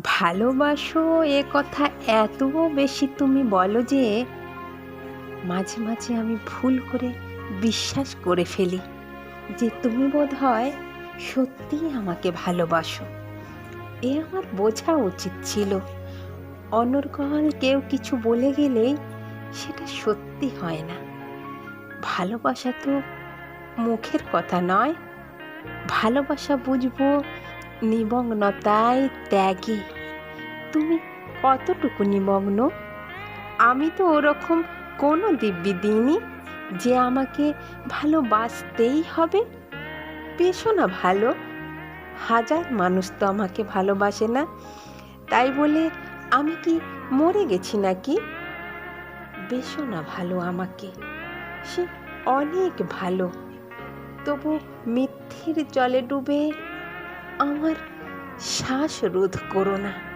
ভালোবাসো এ কথা এত বেশি তুমি বলো যে মাঝে মাঝে আমি ভুল করে বিশ্বাস করে ফেলি যে তুমি বোধ হয় সত্যিই আমাকে ভালোবাসো। এ আমার বোঝা উচিত ছিল। অনর্গল কেউ কিছু বলে গেলেই সেটা সত্যি হয় না। ভালোবাসা তো মুখের কথা নয়। ভালোবাসা বুঝব নিমগ্নতায় ত্যাগে। তুমি কতটুকু নিমগ্ন? আমি তো ওরকম কোনো দিব্যি দিইনি যে আমাকে ভালোবাসতেই হবে। বেশো না ভালো। হাজার মানুষ তো আমাকে ভালোবাসে না। তাই বলে আমি কি মরে গেছি নাকি? বেশো না ভালো আমাকে। সে অনেক ভালো। তবু মিথ্যের জলে ডুবে আমার শ্বাস রোধ করো না।